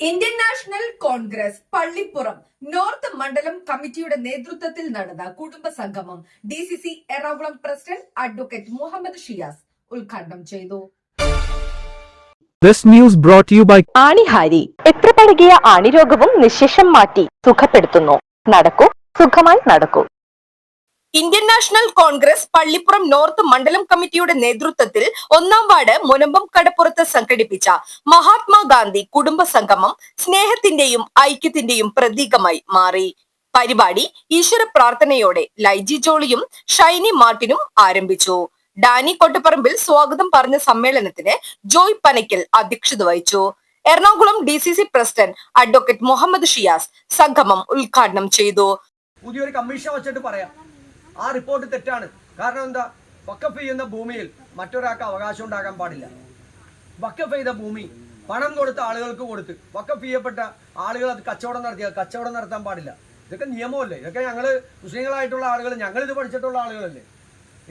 Indian National Congress Pallippuram north മണ്ഡലം കമ്മിറ്റിയുടെ നേതൃത്വത്തിൽ നടന്ന കുടുംബ സംഗമം D C C Ernakulam president advocate Muhammad Shiyas ഉദ്ഘാടനം ചെയ്തു. This news brought to you by ആണിഹാരി എത്ര പഴകിയ ആണിരോഗവും നിശേഷം മാറ്റി സുഖപ്പെടുത്തുന്നു. നടക്കൂ സുഖമായി നടക്കൂ. Indian National Congress Pallippuram north മണ്ഡലം കമ്മിറ്റിയുടെ നേതൃത്വത്തിൽ ഒന്നാം വാർഡ് മുനമ്പം കടപ്പുറത്ത് സംഘടിപ്പിച്ച മഹാത്മാഗാന്ധി കുടുംബ സംഗമം സ്നേഹത്തിന്റെയും ഐക്യത്തിന്റെയും പ്രതീകമായി മാറി. പരിപാടി ഈശ്വര പ്രാർത്ഥനയോടെ ലൈജി ജോളിയും ഷൈനി മാർട്ടിനും ആരംഭിച്ചു. ഡാനി കൊട്ടപ്പറമ്പിൽ സ്വാഗതം പറഞ്ഞ സമ്മേളനത്തിന് ജോയ് പനയ്ക്കൽ അധ്യക്ഷത വഹിച്ചു. Ernakulam D C C president advocate Muhammad Shiyas സംഗമം ഉദ്ഘാടനം ചെയ്തു. പുതിയൊരു കമ്മീഷൻ വെച്ചിട്ട് പറയാം. ആ റിപ്പോർട്ട് തെറ്റാണ്. കാരണം എന്താ? വക്കഫ് ചെയ്യുന്ന ഭൂമിയിൽ മറ്റൊരാൾക്ക് അവകാശം ഉണ്ടാകാൻ പാടില്ല. വക്കഫ് ചെയ്ത ഭൂമി പണം കൊടുത്ത ആളുകൾക്ക് കൊടുത്ത് വക്കഫ് ചെയ്യപ്പെട്ട ആളുകൾ അത് കച്ചവടം നടത്തിയാൽ കച്ചവടം നടത്താൻ പാടില്ല. ഇതൊക്കെ നിയമമല്ലേ? ഇതൊക്കെ ഞങ്ങൾ മുസ്ലിങ്ങളായിട്ടുള്ള ആളുകൾ ഞങ്ങളിത് പഠിച്ചിട്ടുള്ള ആളുകളല്ലേ?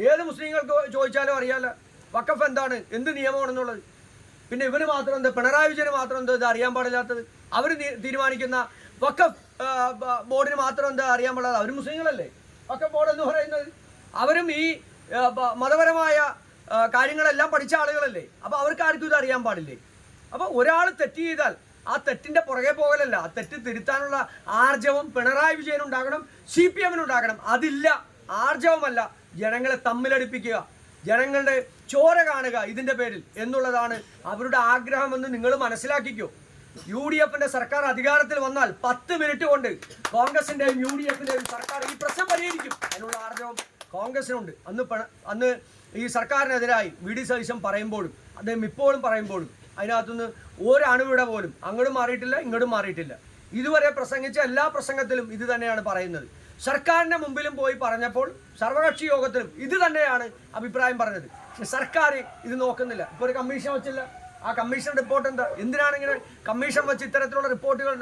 ഏത് മുസ്ലിങ്ങൾക്ക് ചോദിച്ചാലും അറിയാലോ വക്കഫ് എന്താണ്? എന്ത് നിയമമാണെന്നുള്ളത്? പിന്നെ ഇവന് മാത്രം എന്ത്? പിണറായി വിജയന് മാത്രം എന്താ ഇത് അറിയാൻ പാടില്ലാത്തത്? അവർ തീരുമാനിക്കുന്ന വക്കഫ് ബോർഡിന് മാത്രം എന്താ അറിയാൻ പാടില്ലാത്തത്? അവർ മുസ്ലിങ്ങളല്ലേ? വക്കഫ് ബോർഡ് എന്ന് പറയുന്നത്. അവരും ഈ മതപരമായ കാര്യങ്ങളെല്ലാം പഠിച്ച ആളുകളല്ലേ. അപ്പോൾ അവർക്ക് ആർക്കും ഇത് അറിയാൻ പാടില്ലേ? അപ്പോൾ ഒരാൾ തെറ്റ് ചെയ്താൽ ആ തെറ്റിന്റെ പുറകെ പോകലല്ല. ആ തെറ്റ് തിരുത്താനുള്ള ആർജവം പിണറായി വിജയൻ ഉണ്ടാകണം സി പി എമ്മിന് ഉണ്ടാകണം. അതില്ല. ആർജവമല്ല ജനങ്ങളെ തമ്മിലടിപ്പിക്കുക. ജനങ്ങളുടെ ചോര കാണുക ഇതിന്റെ പേരിൽ എന്നുള്ളതാണ് അവരുടെ ആഗ്രഹമെന്ന് നിങ്ങൾ മനസ്സിലാക്കിക്കോ. യു ഡി എഫിന്റെ സർക്കാർ അധികാരത്തിൽ വന്നാൽ പത്ത് മിനിറ്റ് കൊണ്ട് കോൺഗ്രസിന്റെയും യു ഡി എഫിന്റെയും സർക്കാർ ഈ പ്രശ്നം പരിഹരിക്കും അതിനുള്ള ആർജവം കോൺഗ്രസിനുണ്ട്. അന്ന് അന്ന് ഈ സർക്കാരിനെതിരായി വി ഡി സതീശൻ പറയുമ്പോഴും അദ്ദേഹം ഇപ്പോഴും പറയുമ്പോഴും അതിനകത്തുനിന്ന് ഒരണുവിടെ പോലും അങ്ങോട്ടും മാറിയിട്ടില്ല ഇങ്ങോട്ടും മാറിയിട്ടില്ല. ഇതുവരെ പ്രസംഗിച്ച എല്ലാ പ്രസംഗത്തിലും ഇത് തന്നെയാണ് പറയുന്നത്. സർക്കാരിന്റെ മുമ്പിലും പോയി പറഞ്ഞപ്പോൾ സർവകക്ഷി യോഗത്തിലും ഇത് തന്നെയാണ് അഭിപ്രായം പറഞ്ഞത്. സർക്കാർ ഇത് നോക്കുന്നില്ല. ഇപ്പോൾ ഒരു കമ്മീഷൻ വെച്ചില്ല. ആ കമ്മീഷൻ റിപ്പോർട്ട് എന്താ? എന്തിനാണ് ഇങ്ങനെ കമ്മീഷൻ വെച്ച് ഇത്തരത്തിലുള്ള റിപ്പോർട്ടുകൾ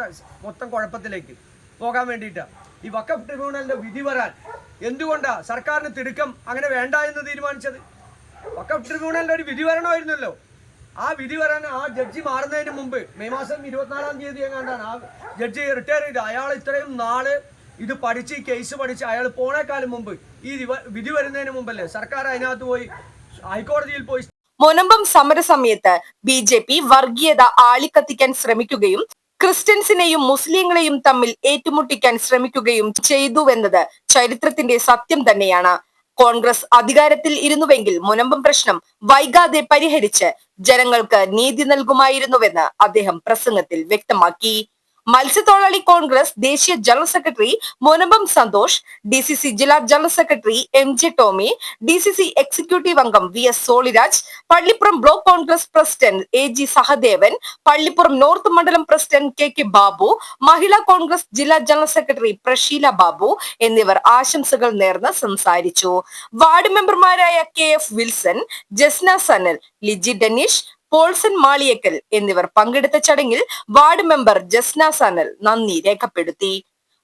മൊത്തം കുഴപ്പത്തിലേക്ക് പോകാൻ വേണ്ടിയിട്ടാണ് ഈ വക്കഫ് ട്രിബ്യൂണലിന്റെ വിധി വരാൻ എന്തുകൊണ്ടാ സർക്കാരിന് തിടുക്കം അങ്ങനെ വേണ്ട എന്ന് തീരുമാനിച്ചത്? വക്കഫ് ട്രിബ്യൂണലിന്റെ ഒരു വിധി വരണമായിരുന്നല്ലോ. ആ വിധി വരാൻ ആ ജഡ്ജി മാറുന്നതിന് മുമ്പ് മെയ് മാസം ഇരുപത്തിനാലാം തീയതി എങ്ങാണ്ടാണ് ആ ജഡ്ജി റിട്ടയർ ചെയ്ത്. അയാൾ ഇത്രയും നാൾ ഇത് പഠിച്ച് ഈ കേസ് പഠിച്ച് അയാൾ പോണേക്കാലം മുമ്പ് ഈ വിധി വരുന്നതിന് മുമ്പല്ലേ സർക്കാർ അതിനകത്ത് പോയി ഹൈക്കോടതിയിൽ പോയി മുനമ്പം സമരസമയത്ത് ബി ജെ പി വർഗീയത ആളിക്കത്തിക്കാൻ ശ്രമിക്കുകയും ക്രിസ്ത്യൻസിനെയും മുസ്ലിങ്ങളെയും തമ്മിൽ ഏറ്റുമുട്ടിക്കാൻ ശ്രമിക്കുകയും ചെയ്തുവെന്നത് ചരിത്രത്തിന്റെ സത്യം തന്നെയാണ്. കോൺഗ്രസ് അധികാരത്തിൽ ഇരുന്നുവെങ്കിൽ മുനമ്പം പ്രശ്നം വൈകാതെ പരിഹരിച്ച് ജനങ്ങൾക്ക് നീതി നൽകുമായിരുന്നുവെന്ന് അദ്ദേഹം പ്രസംഗത്തിൽ വ്യക്തമാക്കി. മത്സ്യത്തൊഴിലാളി കോൺഗ്രസ് ദേശീയ general secretary Munambam Santhosh D C C ജില്ലാ general secretary M J Tomy D C C executive അംഗം V S Soliraj Pallippuram block Congress president A G Sahadevan Pallippuram north മണ്ഡലം president K K Babu Mahila Congress ജില്ലാ general secretary Prasheela Babu എന്നിവർ ആശംസകൾ നേർന്ന് സംസാരിച്ചു. Ward മെമ്പർമാരായ K F Wilson Jasna Sanal Liji Denish Paulson Maliyakkal എന്നിവർ പങ്കെടുത്ത ചടങ്ങിൽ വാർഡ് മെമ്പർ ജസ്ന സനൽ നന്ദി രേഖപ്പെടുത്തി.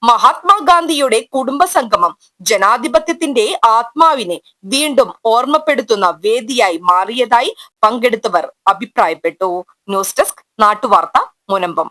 മഹാത്മാഗാന്ധിയുടെ കുടുംബ സംഗമം ജനാധിപത്യത്തിന്റെ ആത്മാവിനെ വീണ്ടും ഓർമ്മപ്പെടുത്തുന്ന വേദിയായി മാറിയതായി പങ്കെടുത്തവർ അഭിപ്രായപ്പെട്ടു. ന്യൂസ് ഡെസ്ക് നാട്ടുവാർത്ത മുനമ്പം.